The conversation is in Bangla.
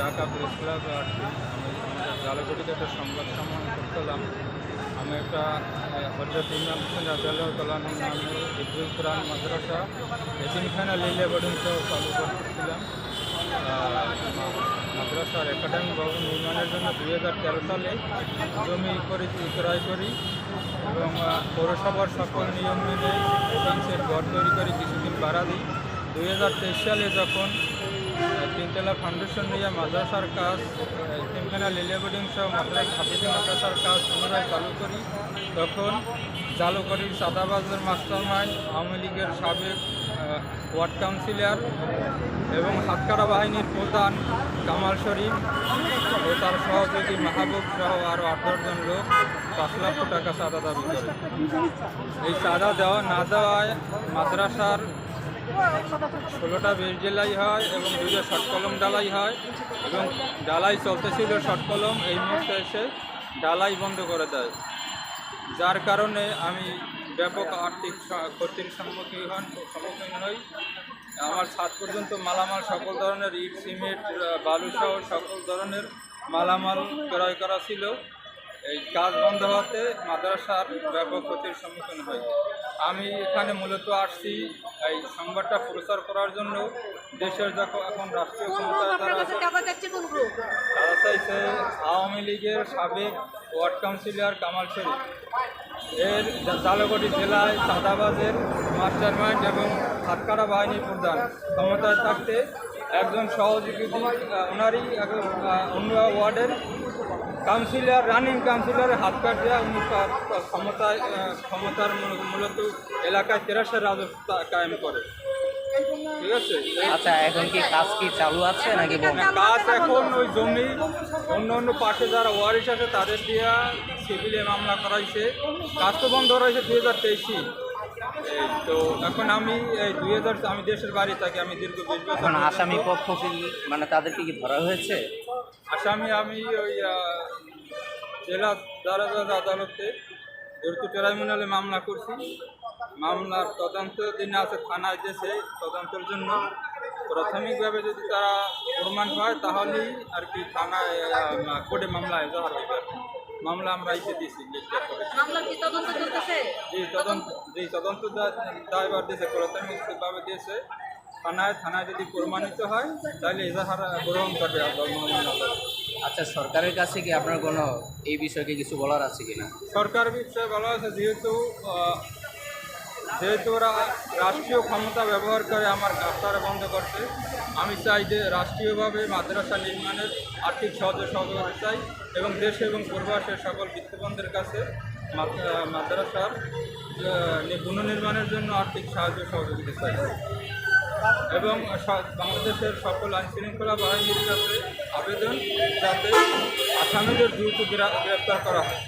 ঢাকা প্রেস ক্লাবে আসছি আমাদের একটা সংবাদ সম্মান করছিলাম। আমি একটা হজরত ইমাম হোসেন রাজাল্লাহ তালান নামে হিজুল কোরআন মাদ্রাসা, এতিমখানা লিলে বোর্ডিং সহ চালু করতেছিলাম মাদ্রাসার একাডেমিক ভবন নির্মাণের জন্য দুই হাজার তেরো সালে জমি করে ক্রয় করি এবং পৌরসভার সকল নিয়ম মেনে শতাংশের ঘর তৈরি করে কিছুদিন ভাড়া দিই। দুই হাজার তেইশ সালে যখন তিনতলা ফাউন্ডেশন নিয়ে মাদ্রাসার কাজ তিনখানা লিলে বোর্ডিং সহ মাদ্রাস হাফিজে মাদ্রাসার কাজ পুনরায় চালু করি। তখন জালুকরির সাদাবাজের মাস্টার মাইন্ড আওয়ামী লীগের সাবেক ওয়ার্ড কাউন্সিলর এবং হাতকাড়া বাহিনীর প্রধান কামাল শরীফ ও তার সহযোগী মাহবুব সহ আরও আট দশজন লোক পাঁচ লক্ষ টাকা চাঁদা দাবি করে। এই চাঁদা দেওয়া না দেওয়ায় মাদ্রাসার ষোলোটা বেশ জেলাই হয় এবং দুটো শর্ট কলম ডালাই হয় এবং ডালাই চলতেছিল শর্ট কলম, এই মুহূর্তে এসে ডালাই বন্ধ করে দেয়। যার কারণে আমি ব্যাপক আর্থিক ক্ষতির সম্মুখীন হন, সম্মুখীন হই। আমার ছাদ পর্যন্ত মালামাল সকল ধরনের ইট, সিমেন্ট বালু সহ সকল ধরনের মালামাল ক্রয় করা ছিল। এই কাজ বন্ধ হওয়াতে মাদ্রাসার ব্যাপক ক্ষতির সম্মুখীন হয় আমি এখানে মূলত আসছি এই সংবাদটা প্রচার করার জন্য। দেশের যখন এখন রাষ্ট্রীয় তারা চাইছে আওয়ামী লীগের সাবেক ওয়ার্ড কাউন্সিলর কামাল শরীফ। এর জালগড়ি জেলায় চাঁদাবাজের মাস্টার মাইন্ড এবং হাতকাড়া বাহিনী প্রধান। ক্ষমতায় থাকতে একজন সহযোগী ওনারই অন্য ওয়ার্ডের কাউন্সিলর রানিং কাউন্সিলরের হাত কাট দেওয়া উনি তার ক্ষমতায় ক্ষমতার মূলত এলাকায় তেরাসের রাজত্ব কায়েম করে। ঠিক আছে? আচ্ছা এখন কি কাজ কি চালু আছে নাকি কাজ এখন ওই জমি অন্য অন্য পাশে যারা ওয়ারিশ আছে তাদের দিয়া সিভিলে মামলা করাইছে কাজ তো বন্ধ রয়েছে দুই হাজার তেইশে তো এখন আমি এই দুই হাজার আমি দেশের বাড়ি থাকি আমি দীর্ঘ বিশ বছর এখন আসামি পক্ষ কি মানে তাদেরকে কি ধরা হয়েছে আসামি আমি ওই জেলা দারাজ আদালতে যেহেতু ট্রাইব্যুনালে মামলা করছি মামলার তদন্ত দিন আছে থানায় দেশে তদন্তের জন্য প্রাথমিকভাবে যদি তারা প্রমাণ পায় তাহলেই আর কি থানায় কোর্টে মামলা এজাহার হবে। মামলা আমরা এসে দিয়েছি মামলার কি তদন্ত চলতেছে? যে তদন্ত যে তদন্ত দা- দায়ভার দিয়েছে প্রাথমিকভাবে দিয়েছে। থানায় থানায় যদি প্রমাণিত হয় তাহলে এজাহার গ্রহণ করবে আচ্ছা সরকারের কাছে কি আপনার কোনো এই বিষয়কে কিছু বলার আছে কিনা? সরকার বিষয়ে বলা আছে যেহেতু যেহেতু ওরা রাষ্ট্রীয় ক্ষমতা ব্যবহার করে আমার রাস্তাটা বন্ধ করছে আমি চাই যে রাষ্ট্রীয়ভাবে মাদ্রাসা নির্মাণের আর্থিক সহযোগ সহযোগিতা চাই এবং দেশ এবং পূর্বাসের সকল বিত্তবন্ধের কাছে মাদ্রাসার পুনর্নির্মাণের জন্য আর্থিক সাহায্য সহযোগিতা চাই। এবং বাংলাদেশের সকল আইন শৃঙ্খলা বাহিনীর কাছে আবেদন যাতে আসামিদের দ্রুত গ্রেপ্তার করা হয়।